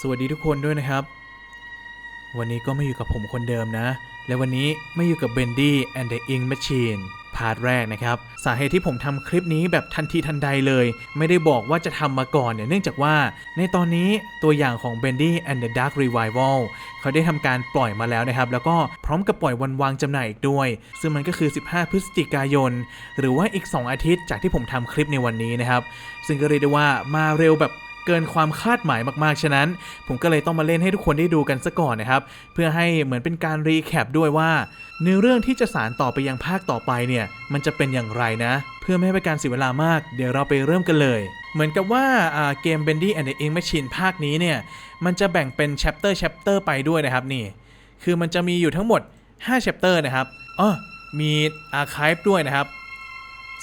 สวัสดีทุกคนด้วยนะครับ วันนี้ก็ไม่อยู่กับผมคนเดิมนะ และวันนี้ไม่อยู่กับ Bendy and the Ink Machine พาร์ทแรกนะครับ สาเหตุที่ผมทำคลิปนี้แบบทันทีทันใดเลย ไม่ได้บอกว่าจะทำมาก่อนเนี่ยเนื่องจากว่าในตอนนี้ตัวอย่างของ Bendy and the Dark Revival เขาได้ทำการปล่อยมาแล้วนะครับ แล้วก็พร้อมกับปล่อยวันวางจำหน่ายอีกด้วย ซึ่งมันก็คือ 15 พฤศจิกายน หรือว่าอีก 2 อาทิตย์จากที่ผมทำคลิปในวันนี้นะครับ ซึ่งก็เรียกได้ว่ามาเร็วแบบ เกินความคาดหมายมากๆ ฉะนั้น ผมก็เลยต้องมาเล่นให้ทุกคนได้ดูกันซะก่อนนะครับ เพื่อให้เหมือนเป็นการรีแคปด้วยว่าเนื้อเรื่องที่จะสารต่อไปยังภาคต่อไปเนี่ย มันจะเป็นอย่างไรนะ เพื่อไม่ให้เป็นการเสียเวลามาก เดี๋ยวเราไปเริ่มกันเลยเหมือนกับว่าเกม Bendy and the Ink Machine ภาคนี้เนี่ย มันจะแบ่งเป็น chapter chapter ไปด้วยนะครับนี่ คือมันจะมีอยู่ทั้งหมด 5 chapter นะครับอ๋อมี archive ด้วยนะครับ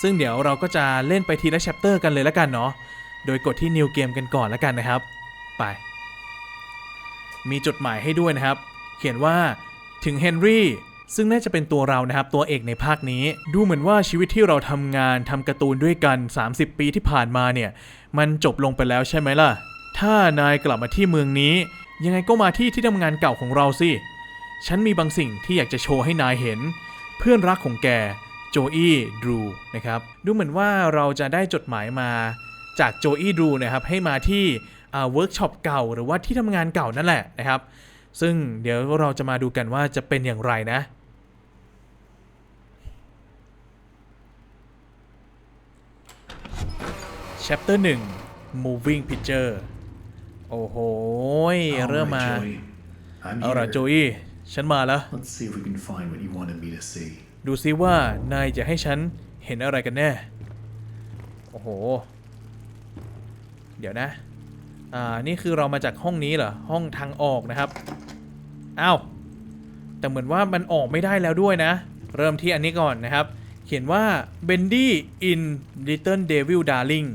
ซึ่งเดี๋ยวเราก็จะเล่นไปทีละ chapter กันเลยแล้วกันเนาะ โดยกดที่ New Game กันก่อนแล้วกันนะครับ ไป มีจดหมายให้ด้วยนะครับ เขียนว่าถึงเฮนรี่ซึ่งน่าจะเป็นตัวเรานะครับ ตัวเอกในภาคนี้ ดูเหมือนว่าชีวิตที่เราทำงานทำการ์ตูนด้วยกัน 30 ปีที่ผ่านมาเนี่ย มันจบลงไปแล้วใช่ไหมล่ะ ถ้านายกลับมาที่เมืองนี้ ยังไงก็มาที่ที่ทำงานเก่าของเราสิ ฉันมีบางสิ่งที่อยากจะโชว์ให้นายเห็น เพื่อนรักของแกโจอี้ดรูนะครับ ดูเหมือนว่าเราจะได้จดหมายมา จากโจอี้ดรูนะครับให้มาที่เวิร์กช็อปเก่าหรือว่าที่ทำงานเก่านั่นแหละนะครับ ซึ่งเดี๋ยวเราจะมาดูกันว่าจะเป็นอย่างไรนะ Chapter 1 Moving Picture โอ้โห เริ่มมา I'm เอาล่ะ here. โจอี้ฉันมาแล้ว Let's see if we can find what you wanted me to see. ดูซิว่านายจะให้ฉันเห็นอะไรกันแน่ โอ้โห เดี๋ยวนะ อ่า นี่คือเรามาจากห้องนี้เหรอ ห้องทางออกนะครับอ้าวแต่เหมือนว่ามันออกไม่ได้แล้วด้วยนะ เริ่มที่อันนี้ก่อนนะครับ เขียนว่า Bendy in Little Devil Darling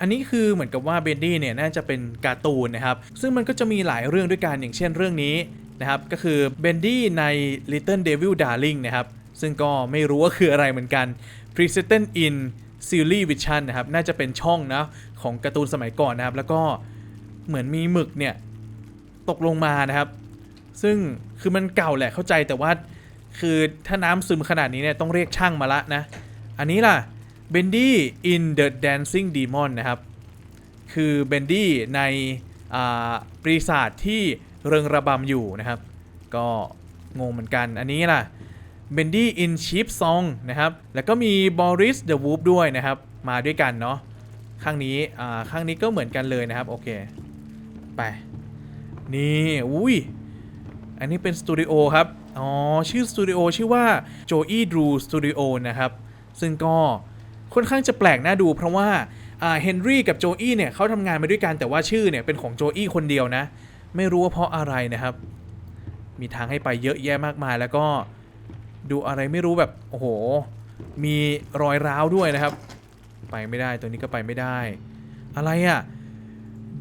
อันนี้คือเหมือนกับว่าเบนดี้เนี่ยน่าจะเป็นการ์ตูนนะครับ ซึ่งมันก็จะมีหลายเรื่องด้วยกันอย่างเช่นเรื่องนี้นะครับ ก็คือเบนดี้ใน Little Devil Darling นะครับ ซึ่งก็ไม่รู้ว่าคืออะไรเหมือนกัน p r e s e n t in Silly Vision นะครับ น่าจะเป็นช่องนะ ของการ์ตูนสมัยก่อนนะครับ แล้วก็เหมือนมีหมึกเนี่ยตกลงมานะครับ ซึ่งคือมันเก่าแหละเข้าใจแต่ว่าคือถ้าน้ำซึมขนาดนี้เนี่ยต้องเรียกช่างมาละนะ อันนี้ล่ะ Bendy in the Dancing Demon นะครับ คือเบนดี้ในอาปรีศาจที่เริงระบำอยู่นะครับ ก็งงเหมือนกัน อันนี้ล่ะเบนดี้ in Sheep Song นะครับ แล้วก็มี Boris the Wolf ด้วยนะครับ มาด้วยกันเนาะ ข้างนี้อ่าข้างนี้ก็เหมือนกันเลยนะครับ โอเค ไป นี่อุ้ยอันนี้เป็นสตูดิโอครับ อ๋อ ชื่อสตูดิโอชื่อว่า Joey Drew Studio นะครับ ซึ่งก็ค่อนข้างจะแปลกน่าดู เพราะว่าอ่าเฮนรี่กับโจอี้เนี่ยเขาทำงานมาด้วยกันแต่ว่าชื่อเนี่ยเป็นของโจอี้คนเดียวนะ ไม่รู้ว่าเพราะอะไรนะครับ มีทางให้ไปเยอะแยะมากมายแล้วก็ดูอะไรไม่รู้แบบ โอ้โห มีรอยร้าวด้วยนะครับ ไปไม่ได้ตัวนี้ก็ไปไม่ได้ อะไรอะ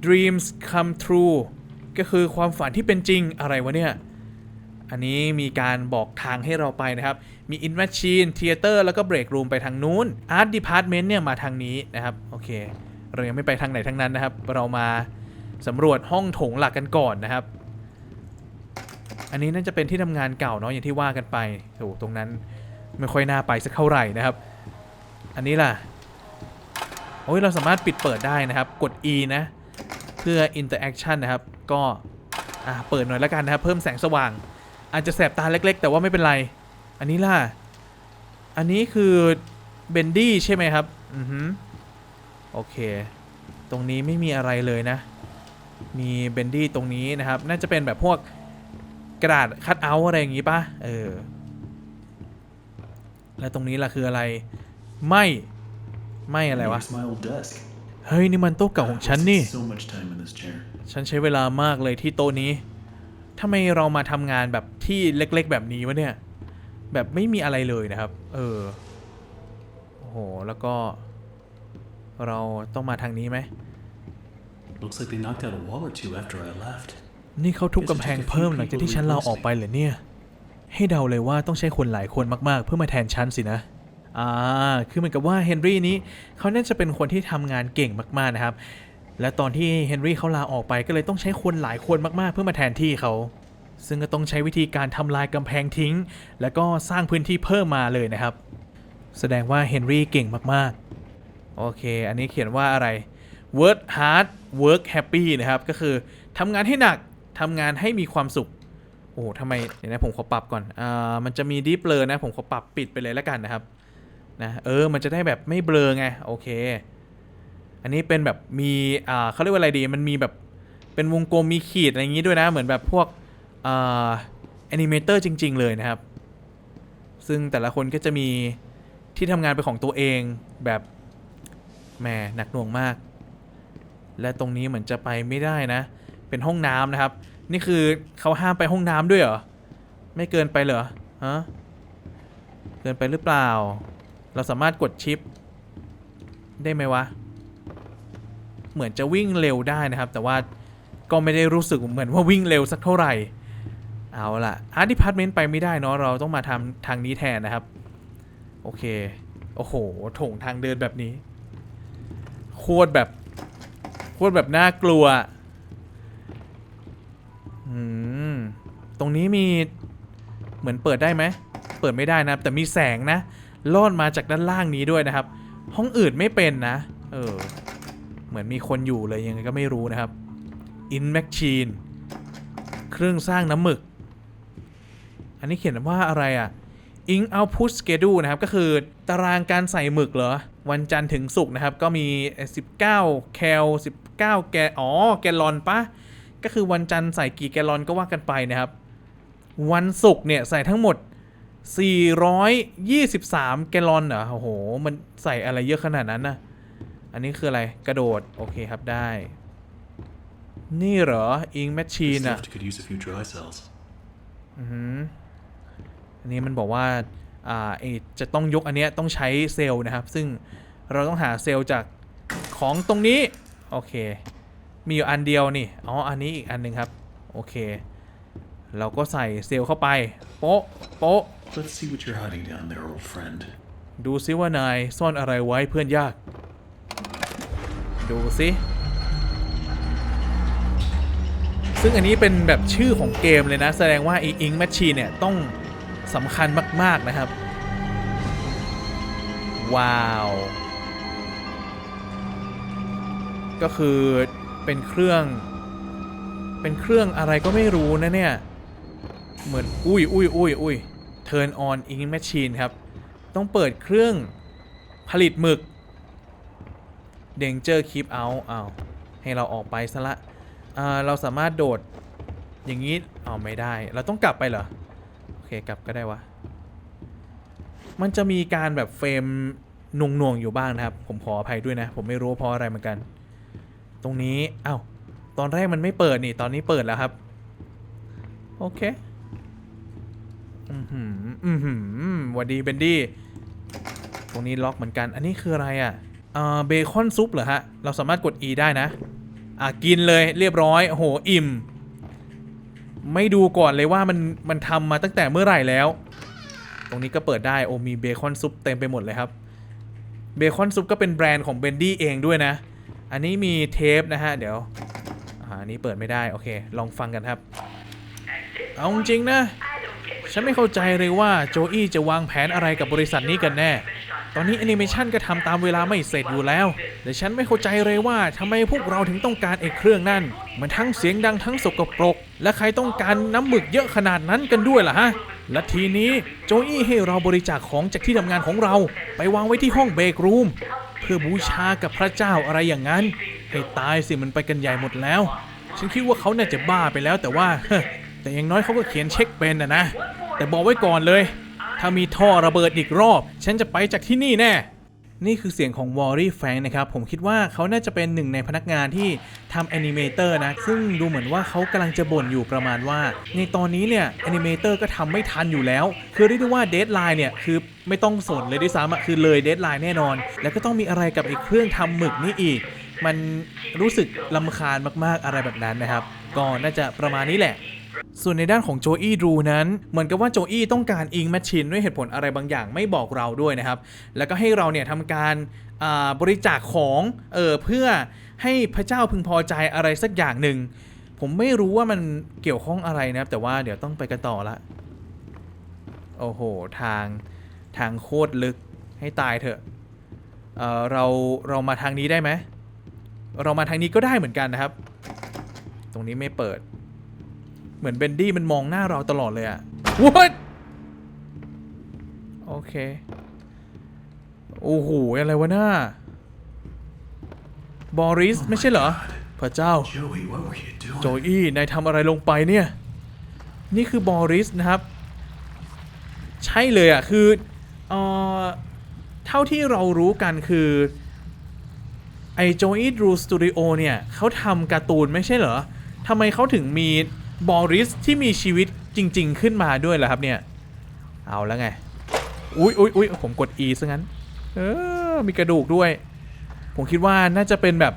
dreams come true ก็คือความฝันที่เป็นจริงอะไรวะเนี่ย อันนี้มีการบอกทางให้เราไปนะครับ มี In Machine Theater แล้วก็ Break Room ไปทางนู้น Art Department เนี่ยมาทางนี้นะครับ โอเค เรายังไม่ไปทางไหนทั้งนั้นนะครับ เรามาสำรวจห้องโถงหลักกันก่อนนะครับ อันนี้น่าจะเป็นที่ทำงานเก่าเนาะอย่างที่ว่ากันไปโอ้โหตรงนั้นไม่ค่อยน่าไปสักเท่าไหร่นะครับ อันนี้ล่ะ โอ้ยเราสามารถปิดเปิดได้นะครับ กด E นะ เพื่อ interaction นะครับ ก็อะเปิดหน่อยแล้วกันนะครับ เพิ่มแสงสว่าง อาจจะแสบตาเล็กๆ แต่ว่าไม่เป็นไร อันนี้ล่ะ อันนี้คือเบนดี้ใช่ไหมครับ อือฮึโอเค ตรงนี้ไม่มีอะไรเลยนะ มีเบนดี้ตรงนี้นะครับ น่าจะเป็นแบบพวกกระดาษคัดเอาท์อะไรอย่างงี้ป่ะเออ แล้วตรงนี้ล่ะคืออะไร ไม่ ไม่อะไรวะ Here's my old desk. เฮ้ย นี่มันโต๊ะเก่าของฉันนี่ So much time in this chair. ฉันใช้เวลามากเลยที่โต๊ะนี้ทำไมเรามาทำงานแบบที่เล็กๆ แบบนี้วะเนี่ย แบบไม่มีอะไรเลยนะครับ เออ โอ้โห แล้วก็ เราต้องมาทางนี้ไหม Looks like they knocked out a wall or two after I left. นี่เขาทุบกำแพงเพิ่มหลังจากที่ฉันลาออกไปเหรอเนี่ย ให้เดาเลยว่าต้องใช้คนหลายคนมากๆ เพื่อมาแทนฉันสินะ อ่าคือเหมือนกับว่าเฮนรี่นี้เขาน่าจะเป็นคนที่ทำงานเก่งมากๆนะครับ และตอนที่เฮนรี่เขาลาออกไปก็เลยต้องใช้คนหลายคนมากๆ เพื่อมาแทนที่เขาซึ่งก็ต้องใช้วิธีการทำลายกำแพงทิ้ง แล้วก็สร้างพื้นที่เพิ่มมาเลยนะครับ แสดงว่าเฮนรี่เก่งมากๆ โอเค อันนี้เขียนว่าอะไร work hard work happy นะครับ ก็คือทำงานให้หนักทำงานให้มีความสุข โอ้โหทำไมเดี๋ยวนะผมขอปรับก่อนอ่ามันจะมีดีเบลอนะ ผมขอปรับปิดไปเลยแล้วกันนะครับ นะเออ มันจะได้แบบไม่เบลอไงโอเค อันนี้เป็นแบบมีอ่าเขาเรียกว่าอะไรดีมันมีแบบเป็นวงกลมมีขีดอะไรอย่างงี้ด้วยนะ เหมือนแบบพวกอ่าแอนิเมเตอร์จริง ๆ เลยนะครับ ซึ่งแต่ละคนก็จะมีที่ทำงานเป็นของตัวเองแบบแหมหนักหน่วงมาก และตรงนี้เหมือนจะไปไม่ได้นะ เป็นห้องน้ำนะครับ นี่คือเขาห้ามไปห้องน้ำด้วยเหรอ ไม่เกินไปเหรอฮะเกินไปหรือเปล่า เราสามารถกดชิป ได้ไหมวะ เหมือนจะวิ่งเร็วได้นะครับ แต่ว่าก็ไม่ได้รู้สึกเหมือนว่าวิ่งเร็วสักเท่าไหร่ เอาล่ะอาร์ตดิพาร์ตเมนต์ไปไม่ได้เนาะ เราต้องมาทำทางนี้แทนนะครับ โอเค โอ้โหโถงทางเดินแบบนี้ โคตรแบบ โคตรแบบน่ากลัว อืม ตรงนี้มี เหมือนเปิดได้ไหม เปิดไม่ได้นะ แต่มีแสงนะ ลอดมาจากด้านล่างนี้ด้วยนะครับ ห้องอื่นไม่เป็นนะ เออ เหมือนมีคนอยู่เลยยังไงก็ไม่รู้นะครับ In Machine เครื่องสร้างน้ำหมึก อันนี้เขียนว่าอะไรอะ Ink Output Schedule นะครับ ก็คือตารางการใส่หมึกเหรอ วันจันทร์ถึงศุกร์นะครับ ก็มี 19 แคล 19 แกอ๋อ แกลลอนปะก็คือวันจันทร์ใส่กี่แกลลอนก็ว่ากันไปนะครับ วันศุกร์เนี่ยใส่ทั้งหมด 423 แกลลอนเหรอโอ้โห มันใส่อะไรเยอะขนาดนั้นนะอันนี้คืออะไรกระโดด โอเคครับได้ นี่เหรอ อิงแมชชีน This อะ lift could use a few dry cells. อือหืออันนี้มันบอกว่า อ่าเอจะต้องยกอันเนี้ยต้องใช้เซลล์นะครับ ซึ่งเราต้องหาเซลล์จากของตรงนี้ โอเค มีอยู่อันเดียวนี่ อ๋อ อันนี้อีกอันหนึ่งครับ โอเค เราก็ใส่เซลล์เข้าไป โป๊ะ โป๊ะ Let's see what you're hiding down there, old friend. ดูซิว่านายซ่อนอะไรไว้เพื่อนยาก ดูซิ ซึ่งอันนี้เป็นแบบชื่อของเกมเลยนะ แสดงว่า i n k Machine เนี่ย ต้องสำคัญมาก ๆ นะครับ ว้าว ก็คือเป็นเครื่อง เป็นเครื่องอะไรก็ไม่รู้นะเนี่ย เหมือนอุ้ยอุ้ยอุ้ยอุ้ย Turn on ink machine ครับ ต้องเปิดเครื่องผลิตหมึก Danger keep out อ้าวให้เราออกไปซะละเราสามารถโดดอย่างนี้เอาไม่ได้ เราต้องกลับไปเหรอ โอเคกลับก็ได้วะ มันจะมีการแบบเฟรมน่วงน่วงๆอยู่บ้างนะครับ ผมขออภัยด้วยนะ ผมไม่รู้เพราะอะไรเหมือนกัน ตรงนี้อ้าวตอนแรกมันไม่เปิดนี่ ตอนนี้เปิดแล้วครับ โอเค อือหืออือหือวัดดีเบนดี้ ตรงนี้ล็อกเหมือนกัน อันนี้คืออะไรอะอ่าเบคอนซุปเหรอฮะ เราสามารถกด E ได้นะ อะ กินเลยเรียบร้อย โอ้โห อิ่ม ไม่ดูก่อนเลยว่ามันมันทำมาตั้งแต่เมื่อไหร่แล้ว ตรงนี้ก็เปิดได้ โอ้มีเบคอนซุปเต็มไปหมดเลยครับ เบคอนซุปก็เป็นแบรนด์ของเบนดี้เองด้วยนะ อันนี้มีเทปนะฮะ เดี๋ยว อ่าอันนี้เปิดไม่ได้ โอเค ลองฟังกันครับ เอาจริงๆนะ ฉันไม่เข้าใจเลยว่าโจอี้จะวางแผนอะไรกับบริษัทนี้กันแน่ ตอนนี้แอนิเมชันก็ทำตามเวลาไม่เสร็จอยู่แล้ว แต่ฉันไม่เข้าใจเลยว่าทำไมพวกเราถึงต้องการไอ้เครื่องนั่น มันทั้งเสียงดังทั้งสกปรก และใครต้องการน้ำหมึกเยอะขนาดนั้นกันด้วยล่ะฮะ และทีนี้โจอี้ให้เราบริจาคของจากที่ทำงานของเรา ไปวางไว้ที่ห้องเบรกรูมเพื่อบูชากับพระเจ้าอะไรอย่างนั้นให้ตายสิมันไปกันใหญ่หมดแล้ว ฉันคิดว่าเขาน่าจะบ้าไปแล้วแต่ว่า แต่อย่างน้อยเขาก็เขียนเช็คเป็นนะนะ แต่บอกไว้ก่อนเลย ถ้ามีท่อระเบิดอีกรอบ ฉันจะไปจากที่นี่แน่ นี่คือเสียงของวอรี่แฟงนะครับ ผมคิดว่าเขาน่าจะเป็นหนึ่งในพนักงานที่ทำแอนิเมเตอร์นะ ซึ่งดูเหมือนว่าเขากำลังจะบ่นอยู่ประมาณว่า ในตอนนี้เนี่ยแอนิเมเตอร์ก็ทำไม่ทันอยู่แล้ว คือเรียกได้ว่าเดทไลน์เนี่ยคือไม่ต้องสนเลยด้วยซ้ำอะคือเลยเดทไลน์แน่นอน แล้วก็ต้องมีอะไรกับไอ้เครื่องทำหมึกนี่อีกมันรู้สึกลำคาญมากๆอะไรแบบนั้นนะครับ ก็น่าจะประมาณนี้แหละ ส่วนในด้านของโจอี้ดรูนั้น เหมือนกับว่าโจอี้ต้องการอิงแมชชีนด้วยเหตุผลอะไรบางอย่างไม่บอกเราด้วยนะครับ แล้วก็ให้เราเนี่ยทำการบริจาคของเออเพื่อให้พระเจ้าพึงพอใจอะไรสักอย่างหนึ่ง ผมไม่รู้ว่ามันเกี่ยวข้องอะไรนะครับ แต่ว่าเดี๋ยวต้องไปกันต่อละ โอ้โห ทางทางโคตรลึกให้ตายเถอะเออเราเรามาทางนี้ได้ไหม เรามาทางนี้ก็ได้เหมือนกันนะครับ ตรงนี้ไม่เปิด เหมือนเบนดี้มันมองหน้าเราตลอดเลยอะ What โอเค โอ้โห อะไรวะหน้า บอริส ไม่ใช่เหรอ พระเจ้า Joey, what were you doing? โจอี้นายทำอะไรลงไปเนี่ย นี่คือบอริสนะครับ ใช่เลยอะคือเออเท่าที่เรารู้กันคือ ไอโจอี้ดรูสตูดิโอเนี่ยเขาทำการ์ตูนไม่ใช่เหรอทำไมเขาถึงมี บอริสที่มีชีวิตจริง ๆ ขึ้นมาด้วยล่ะครับเนี่ย เอาแล้วไง อุ๊ยอุ๊ยอุ๊ยผมกด E ซะงั้น เออ มีกระดูกด้วย ผมคิดว่าน่าจะเป็นแบบ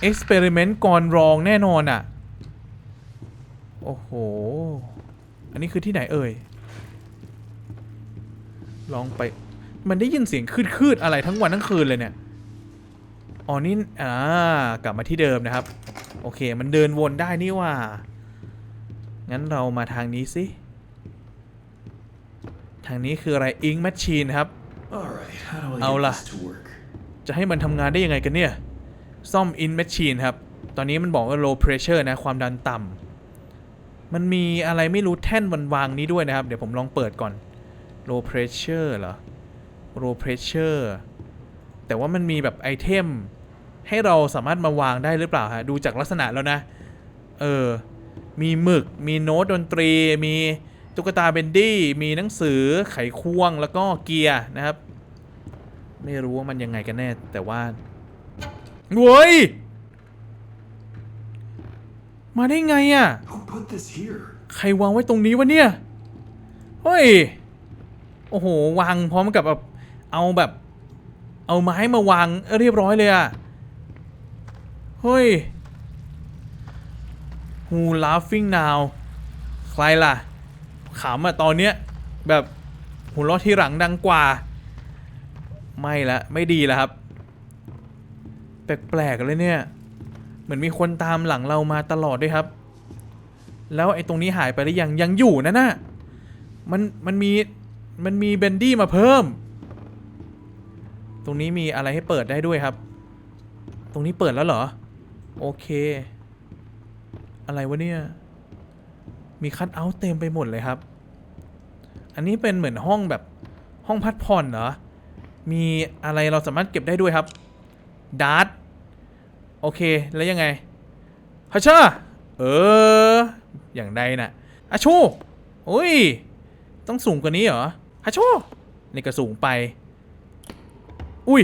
เอ็กซ์เพร์เมนต์ก่อนรองแน่นอนอะ โอ้โห อันนี้คือที่ไหนเอ่ย ลองไป มันได้ยินเสียงคืดๆอะไรทั้งวันทั้งคืนเลยเนี่ย อ๋อนี่อ่ากลับมาที่เดิมนะครับ โอเค มันเดินวนได้นี่ว่า งั้นเรามาทางนี้สิ ทางนี้คืออะไรอิงแมชชีนครับ Alright, how do I Au get là. this to work? จะให้มันทำงานได้ยังไงกันเนี่ย ซ่อม in machine ครับ ตอนนี้มันบอกว่า low pressure นะ ความดันต่ำมันมีอะไรไม่รู้แท่นวันวางนี้ด้วยนะครับ เดี๋ยวผมลองเปิดก่อน low pressure เหรอ low pressure แต่ว่ามันมีแบบไอเทม ให้เราสามารถมาวางได้หรือเปล่าฮะดูจากลักษณะแล้วนะ เออ มีหมึก มีโน้ตดนตรี มีตุ๊กตาเบนดี้ มีหนังสือไขควงแล้วก็เกียร์นะครับ ไม่รู้ว่ามันยังไงกันแน่ แต่ว่าเว้ยมาได้ไงอะ่ะ ใครวางไว้ตรงนี้วะเนี่ย เฮ้ย โอ้โห วางพร้อมกับแบบ เอาแบบ เอาไม้มาวางเรียบร้อยเลยอะ่ะ เฮ้ย Who laughing now ใครล่ะขำอะตอนเนี้ย แบบหัวเราะที่หลังดังกว่า ไม่ละไม่ดีล้วครับ แปลกๆเลยเนี่ย เหมือนมีคนตามหลังเรามาตลอดด้วยครับ แล้วไอ้ตรงนี้หายไปหรือยังยังอยู่นะน่ะมันมันมีมันมีเบนดี้มาเพิ่ม ตรงนี้มีอะไรให้เปิดได้ด้วยครับ ตรงนี้เปิดแล้วเหรอ โอเค อะไรวะเนี่ย มีคัทเอาท์เต็มไปหมดเลยครับ อันนี้เป็นเหมือนห้องแบบห้องพักผ่อนเหรอ มีอะไรเราสามารถเก็บได้ด้วยครับดาร์ตโอเคแล้วยังไงฮัชชาเออ อย่างใดน่ะอาชูโอ้ย ต้องสูงกว่านี้เหรอฮัชชูนี่ก็สูงไป อุ้ย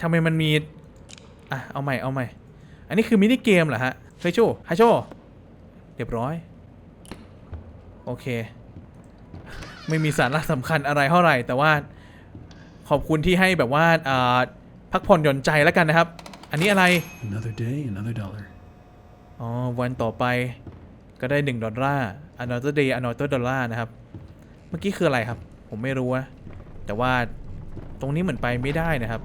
ทำไมมันมี อะ เอาใหม่ เอาใหม่ อันนี้คือมินิเกมเหรอฮะเฮ้ยโชฮัชโชเรียบร้อย โอเค ไม่มีสาระสำคัญอะไรเท่าไหร่ แต่ว่าขอบคุณที่ให้แบบว่าอ่าพักผ่อนหย่อนใจแล้วกันนะครับ อันนี้อะไร Another day, another dollar. อ๋อ วันต่อไปก็ได้ 1 ดอลลาร์ another day another dollar นะครับ เมื่อกี้คืออะไรครับ ผมไม่รู้นะแต่ว่าตรงนี้เหมือนไปไม่ได้นะครับ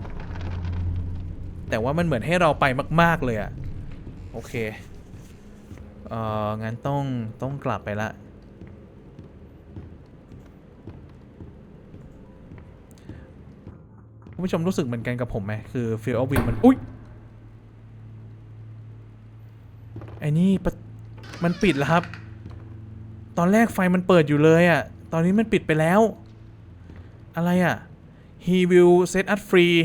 แต่ว่ามันเหมือนให้เราไปมาก ๆ เลยอะโอเค เอ่อ งั้นต้องต้องกลับไปละ คุณผู้ชมรู้สึกเหมือนกันกับผมไหมคือ Fear of Wind มัน อุ๊ยไอ้นี่มันปิดแล้วครับ ตอนแรกไฟมันเปิดอยู่เลยอะตอนนี้มันปิดไปแล้ว อะไรอะ่ะ he will set us free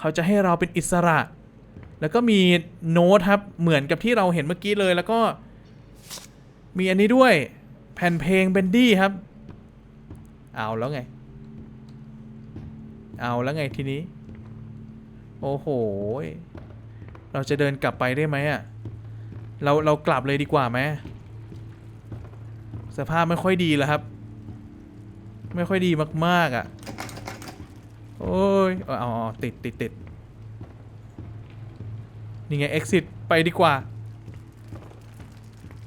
เขาจะให้เราเป็นอิสระ แล้วก็มีโน้ตครับเหมือนกับที่เราเห็นเมื่อกี้เลยแล้วก็ มีอันนี้ด้วยแผ่นเพลงเบนดี้ครับ เอาแล้วไง เอาแล้วไงทีนี้ โอ้โห เราจะเดินกลับไปได้ไหมอะเราเรากลับเลยดีกว่าไหมสภาพไม่ค่อยดีแล้วครับ ไม่ค่อยดีมากๆอะ โอ้ยเอาเอาติดติดติดนี่ไง exit ไปดีกว่า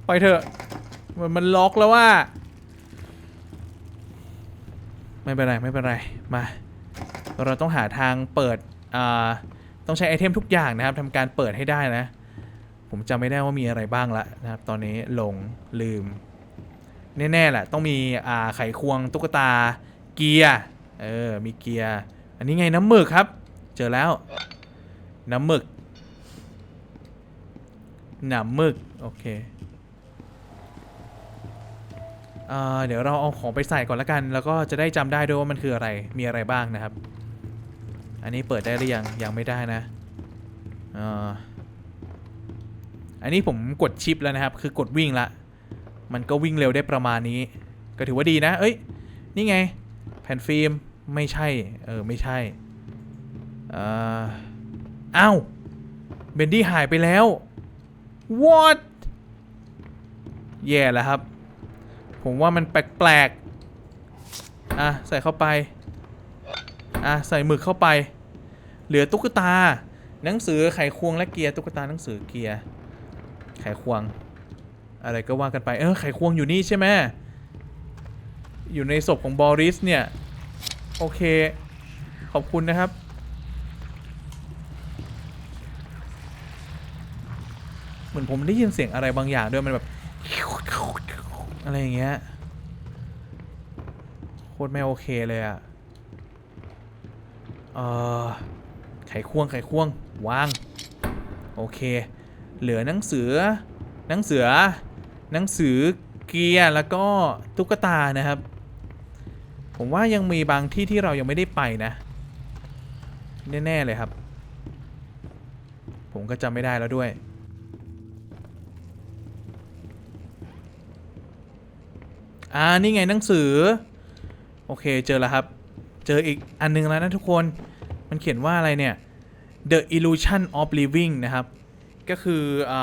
ไปเถอะ มันมันล็อกแล้วว่า ไม่เป็นไร ไม่เป็นไร มา เราต้องหาทางเปิด อ่า ต้องใช้ไอเทมทุกอย่างนะครับทำการเปิดให้ได้นะ ผมจำไม่ได้ว่ามีอะไรบ้างละนะครับ ตอนนี้หลงลืม แน่ ๆ แหละ ต้องมี อ่า ไขควงตุ๊กตา เกียร์ เออ มีเกียร์ นนี้ไงน้ำหมึกครับ เจอแล้ว น้ำหมึก น้ำหมึก โอเคเอ่อเดี๋ยวเราเอาของไปใส่ก่อนละกัน แล้วก็จะได้จำได้ด้วยว่ามันคืออะไร มีอะไรบ้างนะครับ อันนี้เปิดได้หรือยัง ยังไม่ได้นะอ่ออันนี้ผมกดชิปแล้วนะครับ คือกดวิ่งละ มันก็วิ่งเร็วได้ประมาณนี้ ก็ถือว่าดีนะ เอ้ย นี่ไง แผ่นฟิล์ม ไม่ใช่ เออ ไม่ใช่อ่ออ้าวเบนดี้หายไปแล้ว what แย่แล้วครับ ผมว่ามันแปลกๆ อะ ใส่เข้าไป อะ ใส่หมึกเข้าไป เหลือตุ๊กตา หนังสือไขควงและเกียร์ตุ๊กตาหนังสือเกียร์ไขควง อะไรก็ว่ากันไป เออไขควงอยู่นี่ใช่ไหมอยู่ในศพของบอริสเนี่ย โอเค ขอบคุณนะครับ เหมือนผมได้ยินเสียงอะไรบางอย่างด้วยมันแบบ อะไรอย่างเงี้ยโคตรไม่โอเคเลยอะเออไขควงไขควงวาง โอเค เหลือหนังสือ หนังสือ หนังสือเกียร์แล้วก็ตุ๊กตานะครับ ผมว่ายังมีบางที่ที่เรายังไม่ได้ไปนะ แน่ ๆ เลยครับ ผมก็จำไม่ได้แล้วด้วย อ่า นี่ไงหนังสือ โอเคเจอแล้วครับ เจออีกอันนึงแล้วนะทุกคน มันเขียนว่าอะไรเนี่ย The Illusion of Living นะครับ ก็คืออ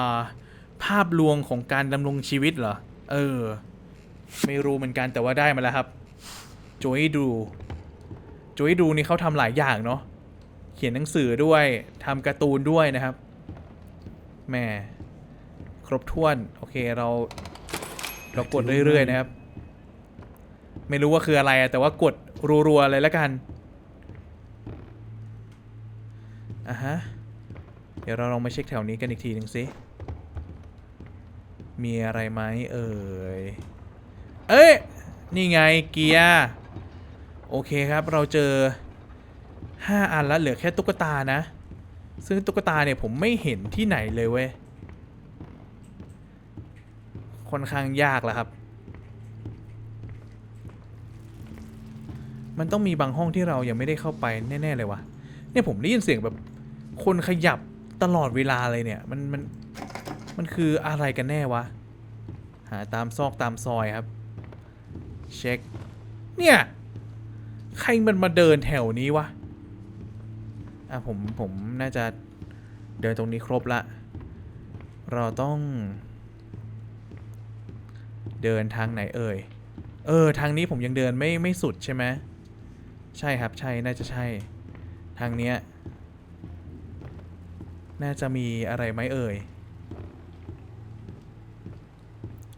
ภาพลวงของการดำรงชีวิตเหรอ เออ ไม่รู้เหมือนกันแต่ว่าได้มาแล้วครับ โจยดูโจยดูนี่เขาทำหลายอย่างเนาะเขียนหนังสือด้วยทำการ์ตูนด้วยนะครับแม่ครบถ้วนโอเคเราเรากดเรื่อยๆนะครับ ไม่รู้ว่าคืออะไรอะแต่ว่ากดรัวๆเลยแล้วกันอะฮะเดี๋ยวเราลองมาเช็คแถวนี้กันอีกทีหนึ่งสิ มีอะไรไหมเอ่ย เอ้ย นี่ไงเกียร์ โอเคครับ เราเจอ 5 อันแล้วเหลือแค่ตุ๊กตานะ ซึ่งตุ๊กตาเนี่ยผมไม่เห็นที่ไหนเลยเว้ย ค่อนข้างยากแล้วครับ มันต้องมีบางห้องที่เรายังไม่ได้เข้าไปแน่ๆเลยวะเนี่ยผมได้ยินเสียงแบบคนขยับตลอดเวลาเลยเนี่ย มันมันมันคืออะไรกันแน่วะ หาตามซอกตามซอยครับ เช็ค เนี่ย ใครมันมาเดินแถวนี้วะ อะผมผมน่าจะเดินตรงนี้ครบละ เราต้อง เดินทางไหนเอ่ย เออ ทางนี้ผมยังเดินไม่ไม่สุดใช่ไหมใช่ครับใช่น่าจะใช่ ทางเนี้ย น่าจะมีอะไรไหมเอ่ย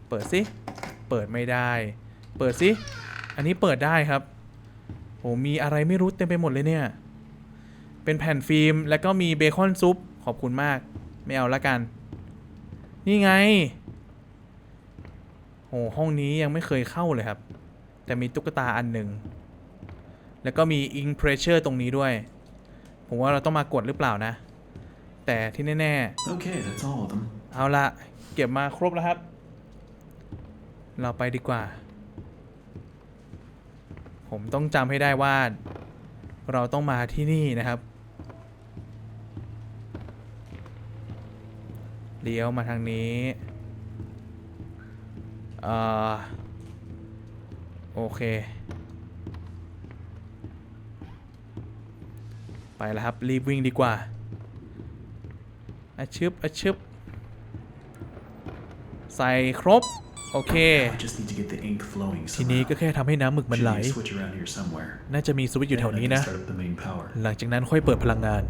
เปิดสิ เปิดไม่ได้ เปิดสิ อันนี้เปิดได้ครับ โหมีอะไรไม่รู้เต็มไปหมดเลยเนี่ย เป็นแผ่นฟิล์มแล้วก็มีเบคอนซุป ขอบคุณมาก ไม่เอาละกัน นี่ไงโหห้องนี้ยังไม่เคยเข้าเลยครับ แต่มีตุ๊กตาอันหนึ่ง แล้วก็มี ink pressure ตรงนี้ด้วย ผมว่าเราต้องมากดหรือเปล่านะ แต่ที่แน่ Okay, that's all of them. ๆเอาละเก็บมาครบแล้วครับ เราไปดีกว่า ผมต้องจำให้ได้ว่า เราต้องมาที่นี่นะครับ เลี้ยวมาทางนี้ เอ่อ โอเค ไปแล้วครับ รีบวิ่งดีกว่าอาชึบอาชึบใส่ครบ โอเค I just need to get the ink flowing ทีนี้ somehow. ก็แค่ทำให้น้ำหมึกมัน Should ไหล be a switch around here somewhere. น่าจะมีสวิตช์อยู่แถว Then I นี้ can นะ start up the main power. หลังจากนั้นค่อยเปิดพลังงาน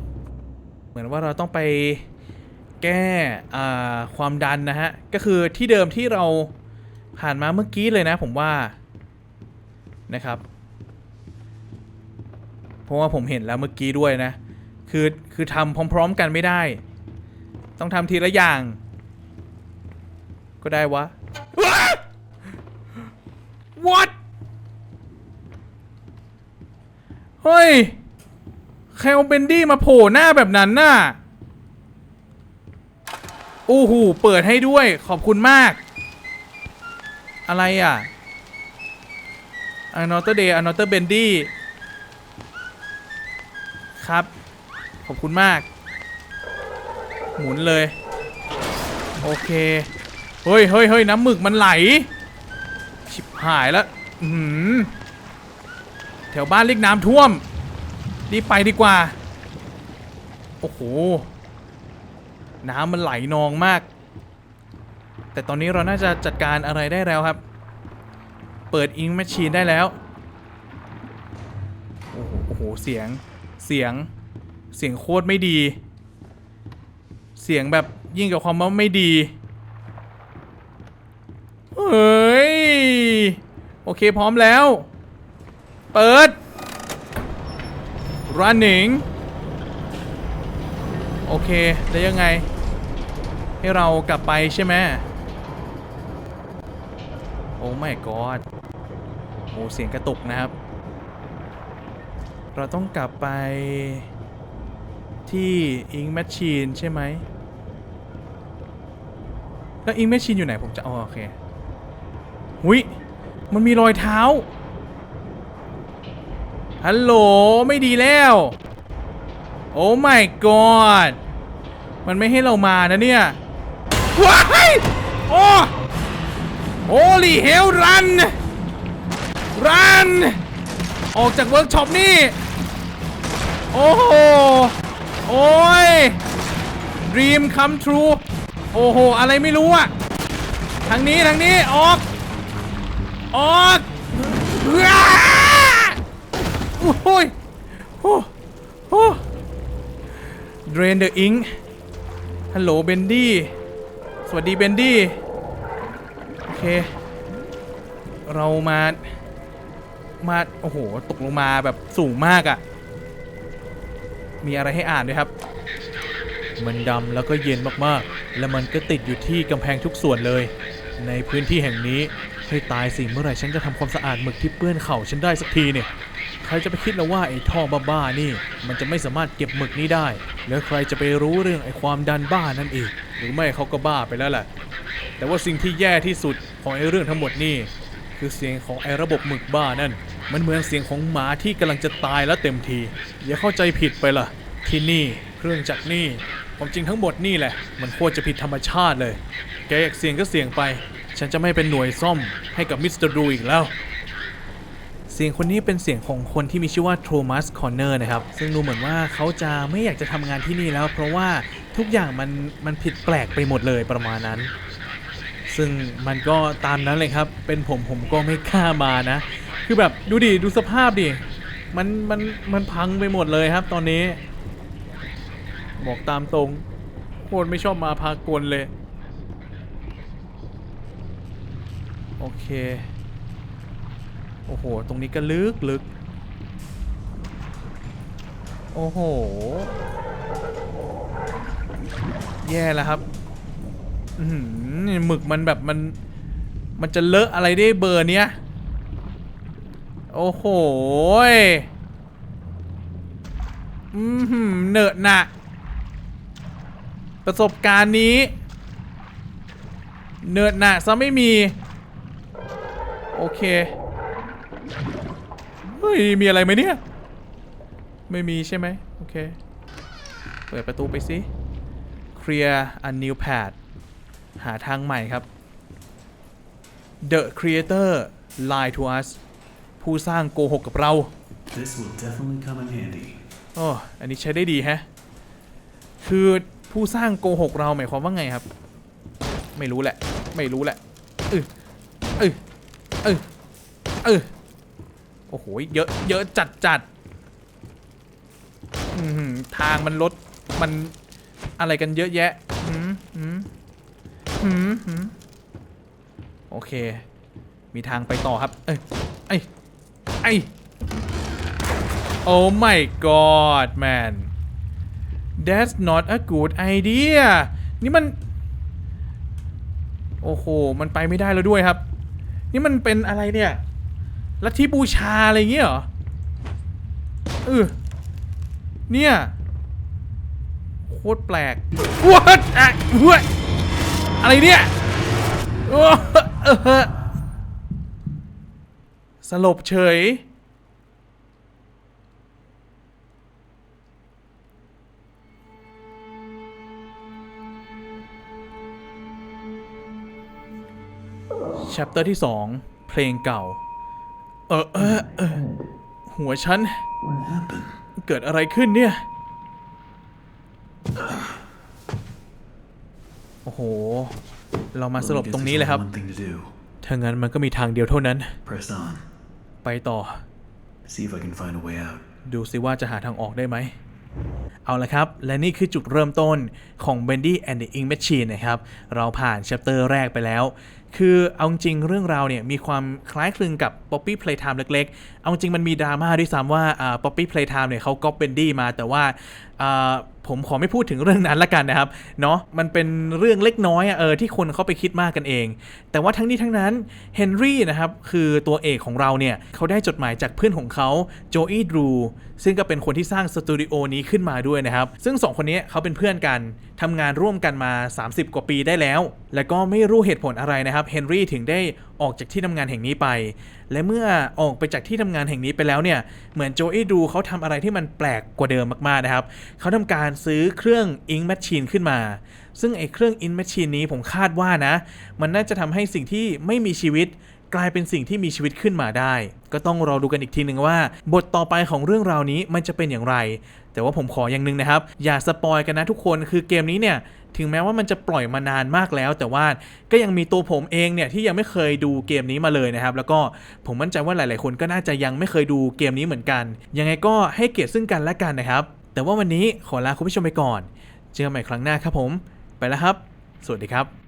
เหมือนว่าเราต้องไปแก้อ่าความดันนะฮะ ก็คือที่เดิมที่เราผ่านมาเมื่อกี้เลยนะผมว่านะครับ เพราะว่าผมเห็นแล้วเมื่อกี้ด้วยนะ คือคือทำพร้อม ๆ กันไม่ได้ ต้องทำทีละอย่าง ก็ได้วะ What เฮ้ยใครเอาเบนดี้มาโผล่หน้าแบบนั้นน่ะโอ้โหเปิดให้ด้วยขอบคุณมาก อะไรอะ Another day Another Bendy ครับ ขอบคุณมาก หมุนเลย โอเค เฮ้ยเฮ้ยเฮ้ยน้ำหมึกมันไหล ชิบหายแล้ว อื้อหือ แถวบ้านเรียกน้ำท่วมรีบไปดีกว่า โอ้โห น้ำมันไหลนองมาก แต่ตอนนี้เราน่าจะจัดการอะไรได้แล้วครับ เปิดอิงแมชชีนได้แล้ว โอ้โห เสียง เสียง เสียงโคตรไม่ดี เสียงแบบยิ่งกับความว่าไม่ดี เฮ้ย โอเคพร้อมแล้ว เปิด running โอเค แล้วยังไง ให้เรากลับไปใช่ไหมโอ้ไม่กอดโอ้เสียงกระตุกนะครับ เราต้องกลับไปที่ Ink Machine ใช่ไหม แล้ว Ink Machine อยู่ไหนผมจะ อ๋อ โอเค หุยมันมีรอยเท้า ฮัลโหลไม่ดีแล้ว โอ้ my god มันไม่ให้เรามานะเนี่ย ว้ายโอ้ holy hell run run ออกจากเวิร์กช็อปนี่ โอ้โห โอ้ย dream come true โอ้โห อะไรไม่รู้อะทางนี้ ทางนี้ ออก ออกว้า โอ้ยโอ้โอ้ drain the ink ฮัลโหลเบนดี้ สวัสดีเบนดี้ โอเค เรามา มา โอ้โห ตกลงมาแบบสูงมากอะ่ะ มีอะไรให้อ่านด้วยครับ มันดำแล้วก็เย็นมากๆ และมันก็ติดอยู่ที่กำแพงทุกส่วนเลย ในพื้นที่แห่งนี้ ให้ตายสิเมื่อไหร่ฉันจะทำความสะอาดหมึกที่เปื้อนเข่าฉันได้สักทีเนี่ย รจะไปคิดล้วว่าไอ้ท่อบ้าๆนี่ มันจะไม่สามารถเก็บหมึกนี้ได้ แล้วใครจะไปรู้เรื่องไอ้ความดันบ้านั่นอีก หรือไม่เขาก็บ้าไปแล้วแหละแต่ว่าสิ่งที่แย่ที่สุดของไอ้เรื่องทั้งหมดนี่ คือเสียงของไอ้ระบบหมึกบ้านั่น มันเหมือนเสียงของหมาที่กำลังจะตายแล้วเต็มที อย่าเข้าใจผิดไปล่ะ ที่นี่เครื่องจักรนี่ความจริงทั้งหมดนี่แหละ มันโคตรจะผิดธรรมชาติเลย แกอยากเสี่ยงก็เสี่ยงไป ฉันจะไม่เป็นหน่วยซ่อมให้กับมิสเตอร์ดูอีกแล้ว เสียงคนนี้เป็นเสียงของคนที่มีชื่อว่าโทมัสคอนเนอร์นะครับ ซึ่งดูเหมือนว่าเขาจะไม่อยากจะทำงานที่นี่แล้ว เพราะว่าทุกอย่างมันมันผิดแปลกไปหมดเลยประมาณนั้น ซึ่งมันก็ตามนั้นเลยครับ เป็นผมผมก็ไม่กล้ามานะ คือแบบดูดิ ดูสภาพดิ มันมันมันพังไปหมดเลยครับ ตอนนี้ บอกตามตรงโคตรไม่ชอบมาพากลเลย โอเค โอ้โห ตรงนี้ก็ลึกลึก โอ้โห แย่แล้วครับอื้อหือหมึกมันแบบมัน มันจะเลอะอะไรได้เบอร์เนี้ย โอ้โหอือหือเหนอะหนะประสบการณ์นี้ เนิร์ดหนะซะไม่มี โอเค เฮ้ย มีอะไรไหมเนี่ย ไม่มีใช่ไหมโอเค เปิดประตูไปสิ Clear a new path หาทางใหม่ครับ The Creator lie to us ผู้สร้างโกหกกับเรา This will definitely come in handy. โอ้อันนี้ใช้ได้ดีแฮะ คือผู้สร้างโกหกเราหมายความว่าไงครับ ไม่รู้แหละ ไม่รู้แหละเออเออเออเออ โอ้โห เยอะ เยอะจัดจัดทางมันลด มันอะไรกันเยอะแยะหืมหืมโอเค มีทางไปต่อครับ เอ้ย ไอ้ ไอ้ Oh my god man That's not a good idea นี่มัน โอ้โห มันไปไม่ได้แล้วด้วยครับ นี่มันเป็นอะไรเนี่ย ลัทธิบูชาอะไรอย่างเงี้ยเหรอเออเนี่ยโคตรแปลกวัดอะเว้ยอะไรเนี่ยโอ้สลบเฉย chapter ที่ 2 เพลงเก่า เออเออเออหัวฉัน เกิดอะไรขึ้นเนี่ย โอ้โห เรามาสลบ Guess ตรง there's นี้เลยครับ only one thing to do. ถ้างั้นมันก็มีทางเดียวเท่านั้น Press on. ไปต่อ See if I can find a way out. ดูซิว่าจะหาทางออกได้ไหม เอาละครับ และนี่คือจุดเริ่มต้นของ Bendy and the Ink Machine นะครับ เราผ่านชัปเตอร์แรกไปแล้ว คือเอาจริงเรื่องราวเนี่ยมีความคล้ายคลึงกับ Poppy Playtime เล็ก ๆ เอาจริงมันมีดราม่าด้วยซ้ำว่าอ่า Poppy Playtime เนี่ยเขาก๊อป Bendy มาแต่ว่า ผมขอไม่พูดถึงเรื่องนั้นละกันนะครับเนาะมันเป็นเรื่องเล็กน้อยอะเออที่คนเขาไปคิดมากกันเอง แต่ว่าทั้งนี้ทั้งนั้นเฮนรี่นะครับคือตัวเอกของเราเนี่ยเขาได้จดหมายจากเพื่อนของเขาโจอี้ดรูซึ่งก็เป็นคนที่สร้างสตูดิโอนี้ขึ้นมาด้วยนะครับ ซึ่งสองคนนี้เขาเป็นเพื่อนกันทำงานร่วมกันมา 30 กว่าปีได้แล้ว และก็ไม่รู้เหตุผลอะไรนะครับเฮนรี่ถึงได้ออกจากที่ทำงานแห่งนี้ไป และเมื่อออกไปจากที่ทำงานแห่งนี้ไปแล้วเนี่ย เหมือนโจอี้ดูเขาทำอะไรที่มันแปลกกว่าเดิมมากๆนะครับ เขาทำการซื้อเครื่องอิงแมชชีนขึ้นมา ซึ่งไอ้เครื่องอิงแมชชีนนี้ผมคาดว่านะ มันน่าจะทำให้สิ่งที่ไม่มีชีวิตกลายเป็นสิ่งที่มีชีวิตขึ้นมาได้ ก็ต้องรอดูกันอีกทีหนึ่งว่า บทต่อไปของเรื่องราวนี้มันจะเป็นอย่างไร แต่ว่าผมขออย่างหนึ่งนะครับ อย่าสปอยกันนะทุกคนคือเกมนี้เนี่ย ถึงแม้ว่ามันจะปล่อยมานานมากแล้ว แต่ว่าก็ยังมีตัวผมเองเนี่ยที่ยังไม่เคยดูเกมนี้มาเลยนะครับ แล้วก็ผมมั่นใจว่าหลาย ๆ คนก็น่าจะยังไม่เคยดูเกมนี้เหมือนกัน ยังไงก็ให้เกียรติซึ่งกันและกันนะครับ แต่ว่าวันนี้ขอลาคุณผู้ชมไปก่อน เจอกันใหม่ครั้งหน้าครับผม ไปแล้วครับ สวัสดีครับ